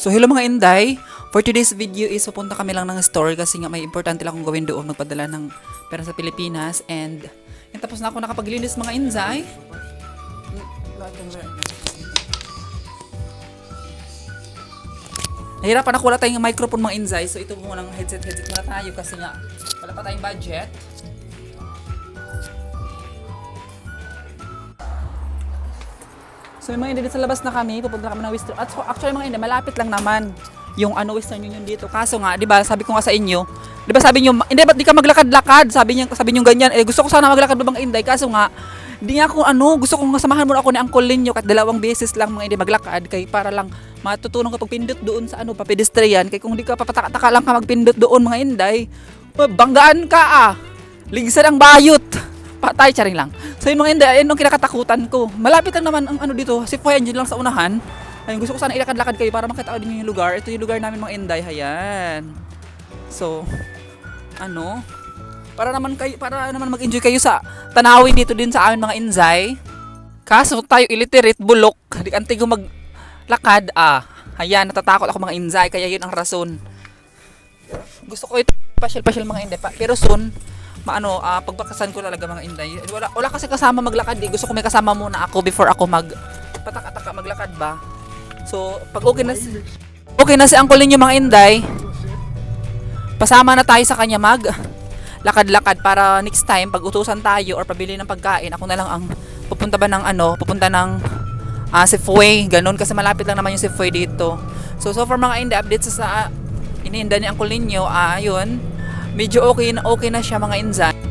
So hello mga Inday, for today's video is pupunta kami lang ng store kasi nga may importante lang akong gawin doon, magpadala ng pera sa Pilipinas and yan, tapos na ako nakapaglinis mga Inday. Nahirapan ako wala tayong microphone mga Inday, so ito muna ng headset headset muna tayo kasi nga wala pa tayong budget. So mga hindi sa labas na kami, pupunta kami ng Western. At so, actually mga hindi, malapit lang naman yung ano Western Union dito. Kaso nga, 'di ba, sabi ko nga sa inyo, 'di ba sabi niyo, hindi ba't di ka maglakad-lakad? Sabi niya, sabi niyo ganyan. Eh gusto ko sana maglakad babang Inday, kaso nga di nga ako ano, gusto kong samahan mo ako ni Uncle Linyo kat dalawang beses lang mga hindi maglakad kay para lang matutunan ka pagpindot doon sa ano, papedestrian. Kay kung di ka papataka lang ka magpindot doon mga Inday, banggaan ka ah. Ligsan ang bayot. Patay, charing lang. So mga hindi, ayun ang kinakatakutan ko. Malapit lang naman ang ano dito, si Foy dyan lang sa unahan. Ayun, gusto ko sana ilakad-lakad kayo para makita din yung lugar. Ito yung lugar namin mga Inday, hayan. So, ano, para naman kayo, para naman mag-enjoy kayo sa tanawin dito din sa amin mga Inzay. Kaso tayo illiterate, bulok, di antigo maglakad, ah. Hayan, natatakot ako mga Inzay, kaya yun ang rason. Gusto ko ito, pasyal-pasyal mga Inday, pa, pero soon, maano, ah, pagbakasan ko talaga mga Inday. Wala, wala kasi kasama maglakad eh. Gusto ko may kasama muna ako before ako mag patak-ataka maglakad ba. So, pag okay na si, okay na si Uncle ninyo mga Inday, pasama na tayo sa kanya mag lakad-lakad para next time pag utusan tayo or pabili ng pagkain, ako na lang ang pupunta ba ng ano, pupunta ng ah Safeway, ganun kasi malapit lang naman yung Safeway dito. So so far mga Inday updates sa, sa iniinda ni Uncle ninyo, ah yun, medyo okay na okay na siya mga inzay.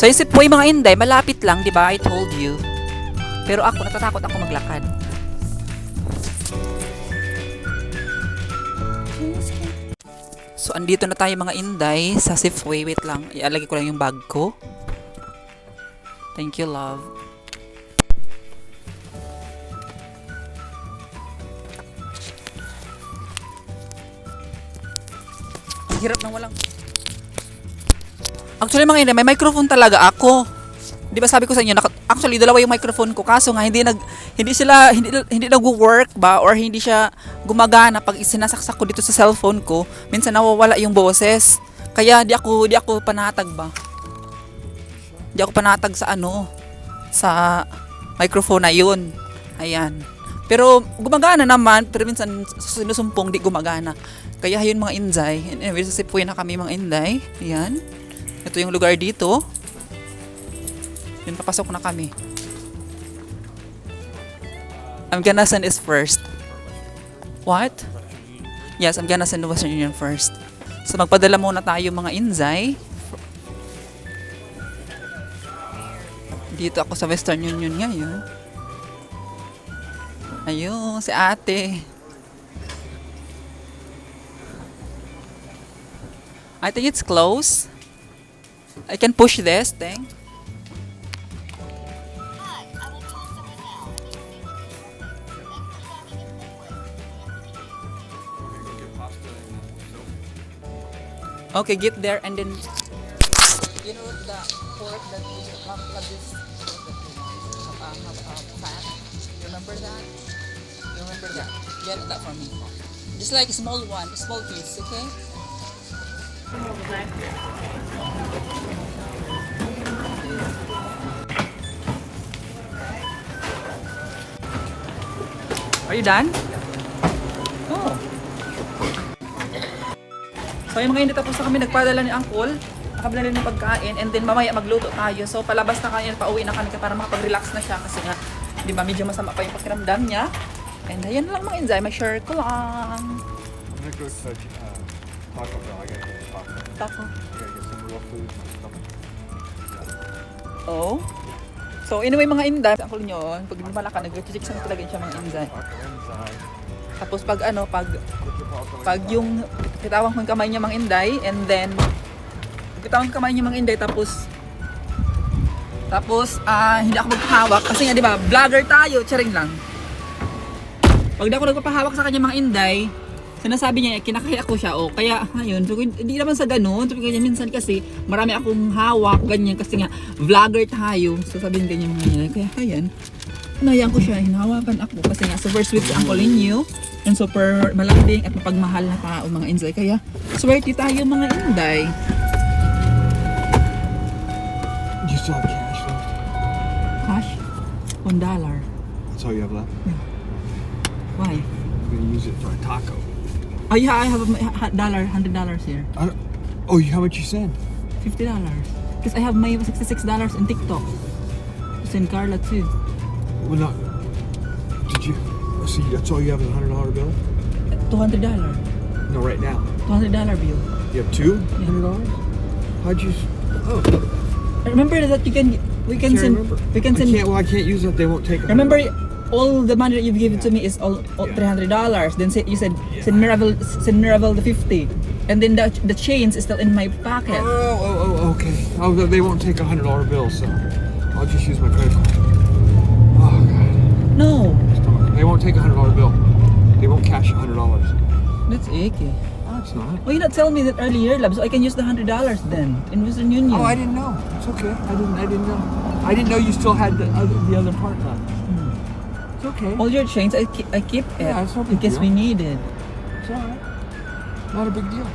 So yung Safeway mga inday, malapit lang, di ba? I told you. Pero ako, natatakot ako maglakad. So andito na tayo mga inday sa Safeway. Wait lang, ialagay ko lang yung bag ko. Thank you, love. Actually mga ina, may microphone talaga ako. 'Di ba sabi ko sa inyo, actually dalawa yung microphone ko kaso nga hindi nag hindi sila hindi hindi nagwo-work ba or hindi siya gumagana pag isinasaksak ko dito sa cellphone ko, minsan nawawala yung boses. Kaya di ako di ako panatag ba. Di ako panatag sa ano sa microphone na yun. Ayan. Pero gumagana naman, pero minsan sinusumpong di gumagana. Kaya yun mga inday. Anyway, sa Sipuy na kami mga inday. Ayan. Ito yung lugar dito. Yun, papasok na kami. I'm gonna send is first. What? Yes, I'm gonna send Western Union first. So magpadala muna tayo mga inzay. Dito ako sa Western Union ngayon. Ayun, si ate. I think it's close. I can push this thing. Okay, get there and then you know the pork that is half like this half, uh, fat. You remember that? You remember that? Get that for me. Just like a small one, a small piece, okay? Are you done? Oo. So yung mga hindi tapos na kami nagpadala ni Uncle. Nakabila ng pagkain and then mamaya magluto tayo. So palabas na kami, pauwi na kami para makapag-relax na siya kasi nga, di ba medyo masama pa yung pakiramdam niya. And ayan lang mga enjoy, may share ko lang. I'm gonna go to uh, Taco Bell. I gotta get Taco. I Tako. gotta get some real food. Oh. So anyway mga inday, Uncle nyo, pag lumala ka, nag-check sa talaga siya mga inside. Tapos pag ano, pag pag yung kitawang ko kamay niya mga inday and then kitawang ko kamay niya mga inday tapos tapos ah hindi ako magpahawak kasi nga di ba vlogger tayo charing lang pag di ako nagpapahawak sa kanya mga inday sinasabi niya kinakaya ko siya o kaya ayun so, hindi naman sa ganun so, kaya minsan kasi marami akong hawak ganyan kasi nga vlogger tayo so sabihin ganyan mga inday kaya ayan Nayang ko siya, hinahawakan ako kasi nga super sweet si Uncle Inyo and super malambing at mapagmahal na tao mga inday. Kaya swerte tayo mga inday. You still have cash left? Cash, one dollar. That's all you have left? Why? I'm gonna use it for a taco. Oh yeah, I have a dollar, hundred dollars here. I oh, you, how much you send? Fifty dollars. Because I have my sixty-six dollars in TikTok. Send Carla too. Well, not. Did you? oh, See, that's all you have is a hundred dollar bill. Two hundred dollar. No, right now. Two hundred dollar bill. You have two hundred dollars. How'd you? Oh, Remember that you can we can send remember. we can I send can't. Well, I can't use that. They won't take. $100. Remember, all the money that you've given to me is all, all Yeah. three hundred dollars. Then say, you said send Miravel, send Miravel the fifty, and then the the change is still in my pocket. Oh, oh, oh, oh, okay. Oh, they- won't take a hundred dollar bill, so I'll just use my credit card. Oh god, No, stomach. They won't take a hundred dollar bill. They won't cash a hundred dollars. that's icky. Oh, it's not. Why you not tell me that earlier, love? So I can use the hundred dollars then in Western Union. Oh, I didn't know. It's okay. I didn't. I didn't know. I didn't know you still had the other, the other part left. It's okay. All your change, I keep, I keep it Yeah, it's no in big case deal. we need it. It's all right. Not a big deal.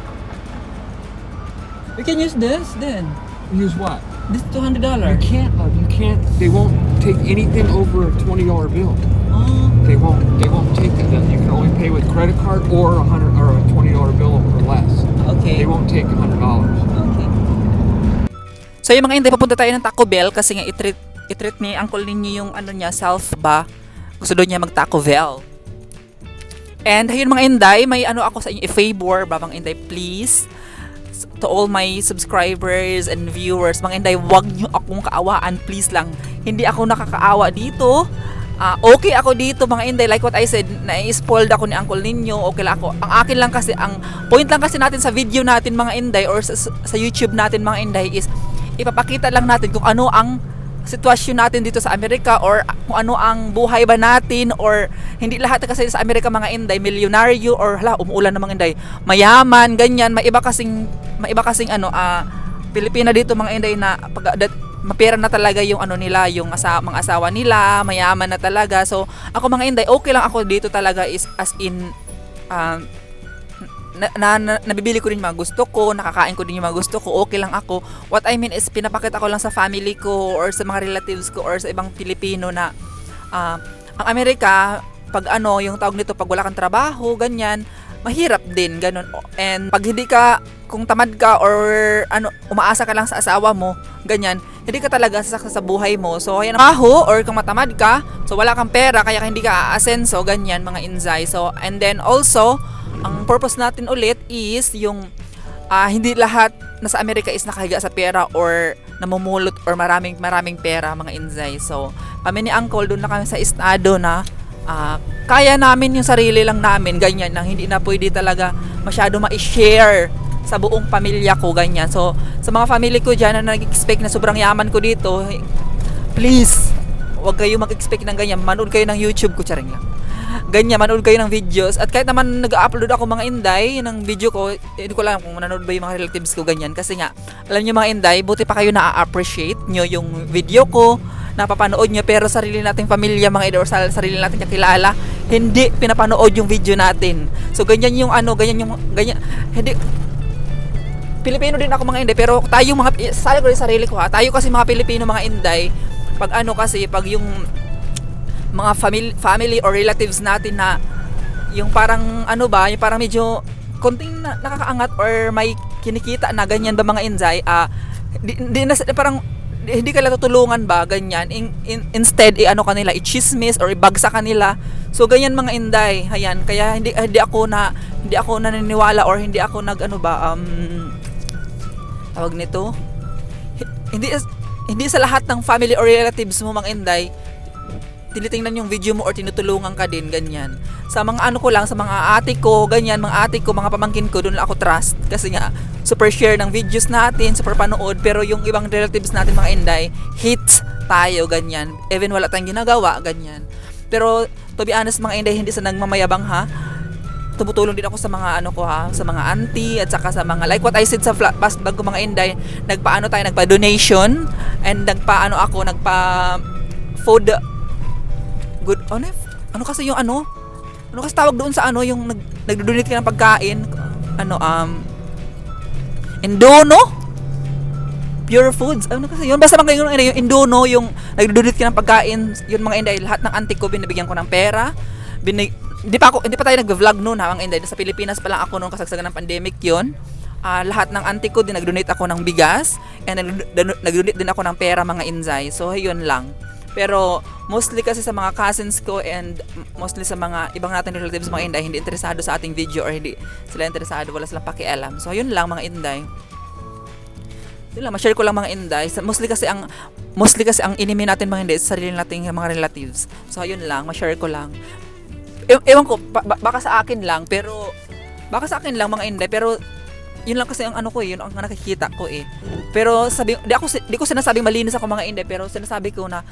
We can use this then. Use what? This two hundred You dollars. can't, love. You can't. They won't take anything over a twenty dollar bill. Oh, They won't. They won't take that. You can only pay with credit card or a hundred or a twenty dollar bill or less. okay. They won't take a hundred dollars. Okay. So yung mga hindi, papunta tayo ng Taco Bell kasi nga itreat, itreat ni Uncle ninyo yung ano niya, self ba? Gusto doon niya mag Taco Bell. And ayun mga inday, may ano ako sa inyo, i-favor ba mga inday, please? To all my subscribers and viewers, mga inday, wag niyo akong kaawaan, please lang. Hindi ako nakakaawa dito. Ah, okay ako dito mga inday, like what I said, na-spoiled ako ni Uncle ninyo, okay lang ako. Ang akin lang kasi, ang point lang kasi natin sa video natin mga inday or sa, sa YouTube natin mga inday is ipapakita lang natin kung ano ang sitwasyon natin dito sa Amerika or kung ano ang buhay ba natin or hindi lahat kasi sa Amerika mga inday milyonaryo or hala umuulan ng mga inday. Mayaman ganyan. May iba kasing may iba kasing ano ah Pilipina dito mga inday na pag that, mapera na talaga yung ano nila yung asa, mga asawa nila. Mayaman na talaga. So ako mga inday okay lang ako dito talaga is as in ah, na, na, na- nabibili ko din yung mga gusto ko, nakakain ko din yung mga gusto ko, okay lang ako. What I mean is, pinapakita ko lang sa family ko or sa mga relatives ko or sa ibang Pilipino na ah, ang Amerika, pag ano, yung tawag nito, pag wala kang trabaho, ganyan, mahirap din, ganun. And pag hindi ka, kung tamad ka or ano, umaasa ka lang sa asawa mo, ganyan, hindi ka talaga sasaksa sa buhay mo. So, ayan, trabaho or kung matamad ka, so wala kang pera, kaya hindi ka aasenso, ganyan, mga inzay. So, and then also, ang purpose natin ulit is yung ah, hindi lahat nasa Amerika is nakahiga sa pera or namumulot or maraming maraming pera mga inzay. So, kami ni Uncle doon na kami sa estado na ah, kaya namin yung sarili lang namin ganyan nang hindi na pwede talaga masyado ma-share sa buong pamilya ko ganyan. So, sa mga family ko diyan na nag-expect na sobrang yaman ko dito, please, huwag kayo mag-expect ng ganyan. Manood kayo ng YouTube ko, charing lang ganyan, manood kayo ng videos. At kahit naman nag-upload ako mga inday ng video ko, eh, hindi ko alam kung manonood ba yung mga relatives ko ganyan. Kasi nga, alam nyo mga inday, buti pa kayo na-appreciate nyo yung video ko, napapanood nyo, pero sarili nating pamilya mga idol, sa sarili nating kakilala, hindi pinapanood yung video natin. So, ganyan yung ano, ganyan yung, ganyan, hindi, Pilipino din ako mga inday, pero tayo mga, rin sarili ko ha, tayo kasi mga Pilipino mga inday, pag ano kasi, pag yung mga family, family or relatives natin na yung parang ano ba, yung parang medyo konting na, nakakaangat or may kinikita na ganyan ba mga inzay, ah di, di na, parang di- hindi ka tutulungan ba ganyan? In, in- instead i ano kanila i-chismis or ibagsa kanila so ganyan mga inday ayan. Kaya hindi hindi ako na hindi ako naniniwala or hindi ako nag ano ba um tawag nito? Hi- hindi hindi sa lahat ng family or relatives mo mga inday tinitingnan yung video mo or tinutulungan ka din ganyan. Sa mga ano ko lang sa mga ate ko ganyan mga ate ko mga pamangkin ko doon ako trust. Kasi nga super share ng videos natin super panood pero yung ibang relatives natin mga inday hits tayo ganyan. Even wala tayong ginagawa ganyan. Pero to be honest mga inday hindi sa nagmamayabang ha? Tumutulong din ako sa mga ano ko ha, sa mga auntie at saka sa mga like what I said sa fla- past bago mga inday, nagpaano tayo, nagpa donation and nagpaano ako, nagpa food good ano, ano kasi yung ano? Ano kasi tawag doon sa ano yung nag nagdo-donate ka ng pagkain? Ano um Indono? Pure Foods. Ano kasi yun? Basta mga yung, yung Indono, yung nagdo-donate ka ng pagkain, yun mga inday, lahat ng auntie ko binibigyan ko ng pera. Binig, hindi pa ako hindi pa tayo nagve-vlog noon ha, mga inday. Sa Pilipinas pa lang ako noong kasagsagan ng pandemic 'yon. Ah, lahat ng auntie ko din nag-donate ako ng bigas and nag- nag- nag-donate din ako ng pera mga inzay. So yun lang. Pero mostly kasi sa mga cousins ko and mostly sa mga ibang nating relatives mga inday hindi interesado sa ating video or hindi sila interesado wala silang pakialam. So yun lang mga inday. Yun lang, ma-share ko lang mga inday. Sa- Mostly kasi ang mostly kasi ang enemy natin mga inday is sarili nating mga relatives. So yun lang, ma-share ko lang. E- ewan ko, ba- ba- baka sa akin lang, pero baka sa akin lang mga inday, pero yun lang kasi ang ano ko eh, yun ang nakikita ko eh. Pero sabi, di ako di ko sinasabing malinis ako mga inday, pero sinasabi ko na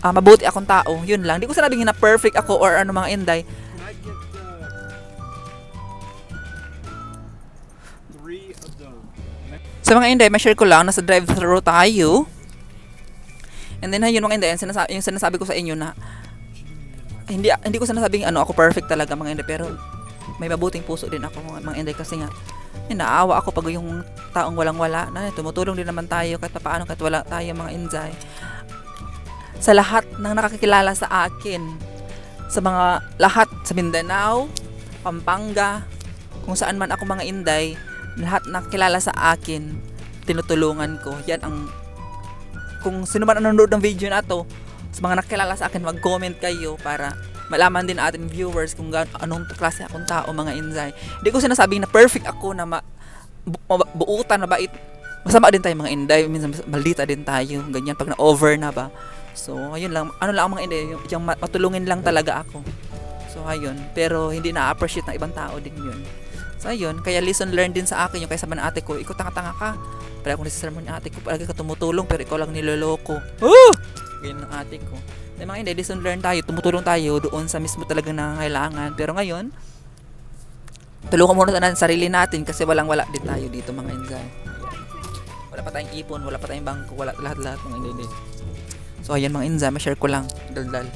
ah, mabuti akong tao. Yun lang. Di ko sinabing na perfect ako or ano mga inday. Uh? Sa mga inday, ma-share ko lang, nasa drive-thru tayo. And then, ayun mga inday, yung sinasabi, yung sinasabi ko sa inyo na hindi hindi ko sinasabing ano ako perfect talaga mga inday, pero may mabuting puso din ako mga, mga inday kasi nga eh, naawa ako pag yung taong walang-wala na tumutulong din naman tayo kahit paano kahit wala tayo mga inday. Sa lahat ng nakakilala sa akin, sa mga lahat sa Mindanao, Pampanga, kung saan man ako mga inday, lahat na kilala sa akin, tinutulungan ko. Yan ang kung sino man ang nanonood ng video na to, sa mga nakilala sa akin, mag-comment kayo para malaman din ating viewers kung gaano anong klase akong tao mga inzay. Hindi ko sinasabing na perfect ako na ma, bu, maba- buutan, mabait. Masama din tayo mga inday, minsan maldita din tayo, ganyan pag na-over na ba. So, ayun lang, ano lang ang mga inday, yung, yung ma- matulungin lang talaga ako. So, ayun. Pero hindi na-appreciate ng ibang tao din yun. So, ayun. Kaya lesson learned din sa akin yung kaya sabi ng ate ko, ikaw tanga-tanga ka. Pero ako nasisermon ng ate ko, palagi ka tumutulong, pero ikaw lang niloloko. Oh! Ganyan ng ate ko. May mga hindi, lesson learned tayo, tumutulong tayo doon sa mismo talagang nangangailangan. Pero ngayon, tulungan muna natin sarili natin kasi walang-wala din tayo dito mga inzay. Wala pa tayong ipon, wala pa tayong bangko, wala lahat-lahat mga hindi. So, ayan mga inzay, ma-share ko lang. Daldal.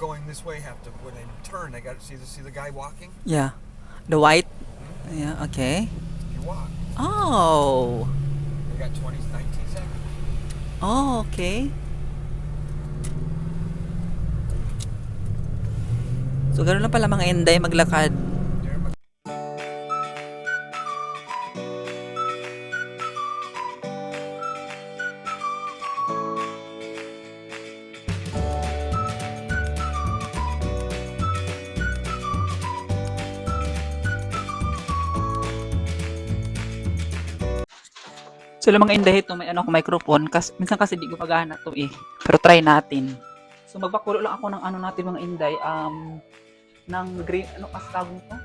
Going this way have to, when they turn, they got to see the see the guy walking. Yeah. The white. Hmm? Yeah, okay. You walk. Oh. They got 20, 19 seconds. Oh, okay. So, gano'n lang pala mga inday maglakad. So, lang mga inday ito, may ano ako microphone. Kasi, minsan kasi di ko pagana to eh. Pero try natin. So, magpakulo lang ako ng ano natin mga inday. Um, ng green, ano kasi tawag nito?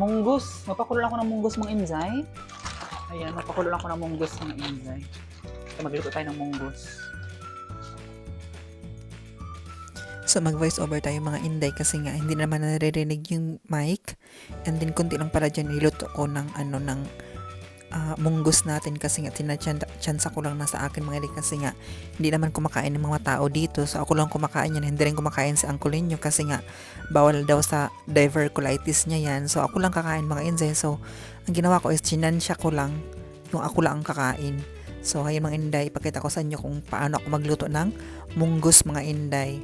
Munggus. Magpakulo lang ako ng munggus mga inday. Ayan, magpakulo lang ako ng munggus mga inday. So, magluto tayo ng munggus. So mag-voice over tayo mga inday kasi nga hindi naman naririnig yung mic. And then kunti lang pala dyan niluto ko ng ano ng ah, munggus natin kasi nga tinachansa ko lang na sa akin mga inday kasi nga hindi naman kumakain ng mga tao dito. So ako lang kumakain yan. Hindi rin kumakain sa uncle ninyo kasi nga bawal daw sa diverculitis niya yan. So ako lang kakain mga inday. So ang ginawa ko is chinansya ko lang yung ako lang ang kakain. So ayun mga inday, ipakita ko sa inyo kung paano ako magluto ng munggus mga inday.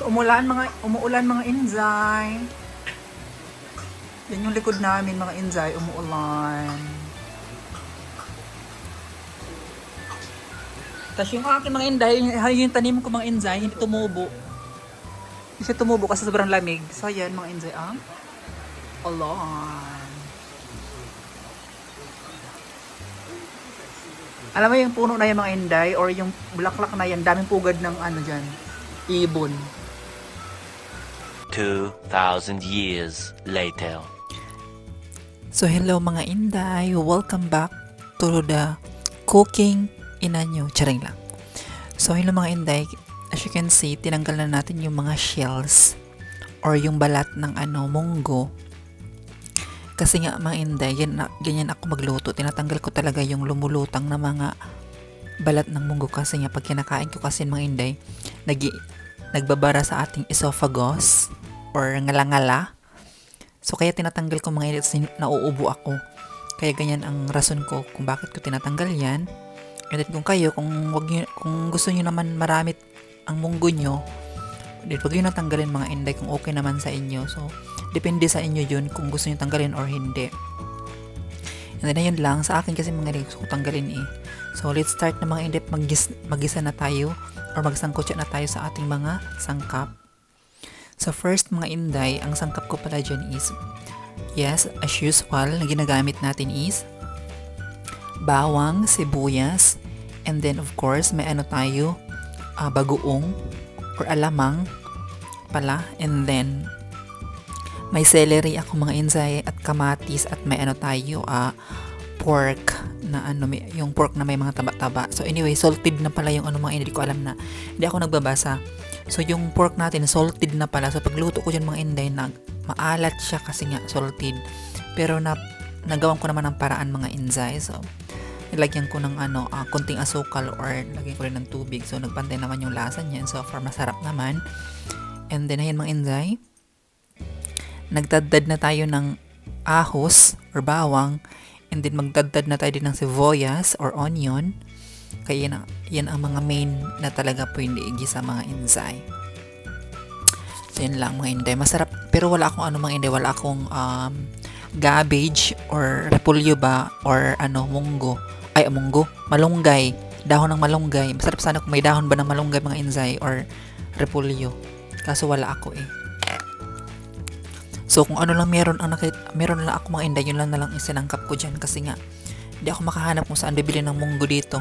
So, umulan mga, umuulan mga inzay. Yan yung likod namin mga inzay, umuulan. Tapos yung aking mga inday, yung, yung tanim ko mga inzay, hindi tumubo. Hindi siya tumubo kasi sobrang lamig. So, yan mga inzay, ah. Ulan. Alam mo yung puno na yung mga inday or yung bulaklak na yan, daming pugad ng ano dyan, ibon. 2,000 years later. So hello mga Inday, welcome back to the cooking inanyo. Charing lang. So hello mga Inday, as you can see, tinanggal na natin yung mga shells or yung balat ng ano, munggo. Kasi nga mga Inday, yan, ganyan ako magluto. Tinatanggal ko talaga yung lumulutang na mga balat ng munggo kasi nga pag kinakain ko kasi mga Inday, nag nagbabara sa ating esophagus or ngalangala. So kaya tinatanggal ko mga init kasi nauubo ako. Kaya ganyan ang rason ko kung bakit ko tinatanggal yan. And then kung kayo, kung, wag nyo, kung gusto nyo naman maramit ang munggo nyo, then wag nyo natanggalin mga inday kung okay naman sa inyo. So, depende sa inyo yun kung gusto nyo tanggalin or hindi. And then ayun lang, sa akin kasi mga gusto ko tanggalin eh. So, let's start na mga inday, magis, magisa na tayo or magsangkotsa na tayo sa ating mga sangkap. So first mga inday, ang sangkap ko pala dyan is, yes, as usual, na ginagamit natin is bawang, sibuyas, and then of course, may ano tayo, ah, bagoong or alamang pala, and then may celery ako mga inday at kamatis at may ano tayo, ah, pork na ano, yung pork na may mga taba-taba. So anyway, salted na pala yung ano mga hindi ko alam na. Hindi ako nagbabasa. So, yung pork natin, salted na pala. So, pagluto ko dyan mga inday, nag, maalat siya kasi nga salted. Pero, na, nagawan ko naman ng paraan mga inday. So, nilagyan ko ng ano, ah, konting asukal or lagyan ko rin ng tubig. So, nagpantay naman yung lasa niyan. So, far masarap naman. And then, ayan mga inday. Nagdadad na tayo ng ahos or bawang. And then, magdadad na tayo din ng sibuyas or onion. Kaya yan, ang- yan ang mga main na talaga pwede igisa mga inzay. So, yun lang mga inday. Masarap. Pero wala akong ano mga inday. Wala akong um, cabbage or repolyo ba or ano, munggo. Ay, munggo. Malunggay. Dahon ng malunggay. Masarap sana kung may dahon ba ng malunggay mga inzay or repolyo. Kaso wala ako eh. So, kung ano lang meron ang nakit meron lang ako mga inday, yun lang na lang isinangkap ko dyan kasi nga hindi ako makahanap kung saan bibili ng munggo dito.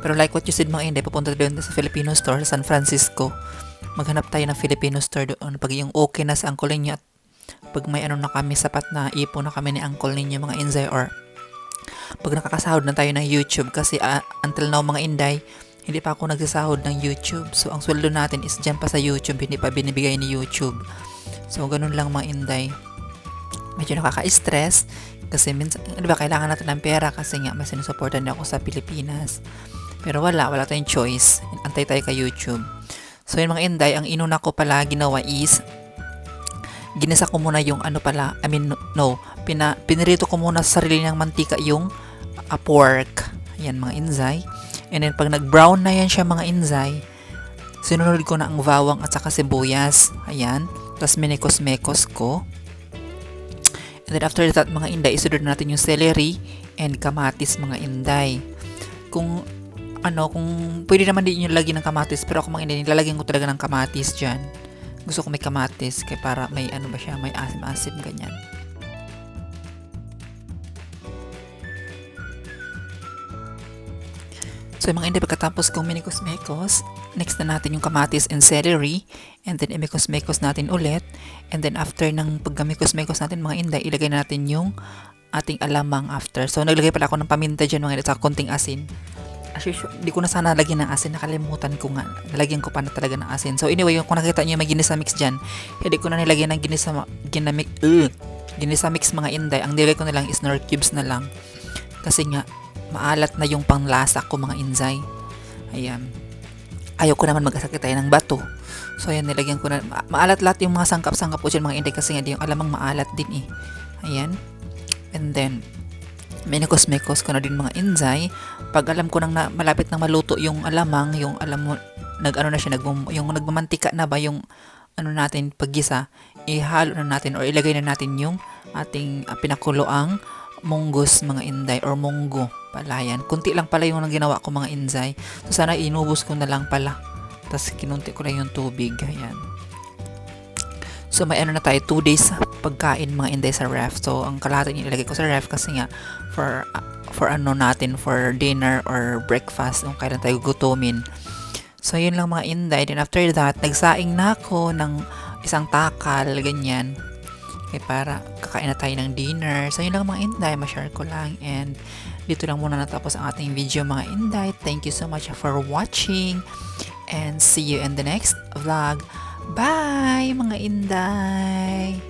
Pero like what you said mga inday, papunta doon sa Filipino store sa San Francisco. Maghanap tayo ng Filipino store doon pag yung okay na sa uncle ninyo at pag may ano na kami sapat na ipon na kami ni uncle ninyo mga inday or pag nakakasahod na tayo ng YouTube kasi ah, until now mga inday hindi pa ako nagsasahod ng YouTube. So ang sweldo natin is dyan pa sa YouTube, hindi pa binibigay ni YouTube. So ganun lang mga inday. Medyo nakaka-stress kasi minsan, di ba, kailangan natin ng pera kasi nga may sinusuportan ako sa Pilipinas. Pero wala, wala tayong choice. Antay tayo kay YouTube. So yun mga inday, ang inuna ko pala ginawa is ginisa ko muna yung ano pala, I mean, no, pina, pinirito ko muna sa sarili ng mantika yung uh, pork. Ayan mga inzay. And then pag nag-brown na yan siya mga inzay, sinunod ko na ang bawang at saka sibuyas. Ayan. Tapos minikos-mekos ko. And then after that mga inday, isunod natin yung celery and kamatis mga inday. Kung ano, kung pwede naman din yung lagi ng kamatis, pero ako mang hindi, nilalagyan ko talaga ng kamatis dyan. Gusto ko may kamatis, kaya para may ano ba siya, may asim-asim ganyan. So mga hindi, pagkatapos kong minikos-mekos, next na natin yung kamatis and celery, and then imikos-mekos natin ulit, and then after ng pagkamikos-mekos natin mga inday, ilagay na natin yung ating alamang after. So naglagay pala ako ng paminta dyan mga inday, sa konting asin. As usual, di ko na sana lagyan ng asin, nakalimutan ko nga. Nalagyan ko pa na talaga ng asin. So anyway, kung nakita niyo may ginisa mix dyan, hindi ko na nilagyan ng ginisa, ginamik, uh, ginisa mix mga inday. Ang nilagay ko na lang is nor cubes na lang. Kasi nga, maalat na yung panglasa ko mga inzay. Ayan. Ayaw ko naman magkasakit tayo ng bato. So ayan, nilagyan ko na. ma- Maalat lahat yung mga sangkap-sangkap ko dyan mga inday kasi nga di yung alamang maalat din eh. Ayan. And then, minikos-mikos ko na din mga inzay. Pag alam ko nang na, malapit nang maluto yung alamang, yung alam mo, nag ano na siya, nag, yung nagmamantika na ba yung ano natin paggisa, ihalo na natin or ilagay na natin yung ating uh, pinakuloang munggos mga inday or munggo palayan. Kunti lang pala yung ginawa ko mga inzay. So sana inubos ko na lang pala. Tapos kinunti ko lang yung tubig. Ayan. So may ano na tayo, 2 days pagkain mga inday sa ref. So ang kalahati nilagay ko sa ref kasi nga for for ano natin for dinner or breakfast kung kailan tayo gutumin. So yun lang mga inday. Then after that, nagsaing na ako ng isang takal, ganyan. Okay, para kakain na tayo ng dinner. So yun lang mga inday, ma-share ko lang. And dito lang muna natapos ang ating video mga inday. Thank you so much for watching. And see you in the next vlog. Bye mga inday!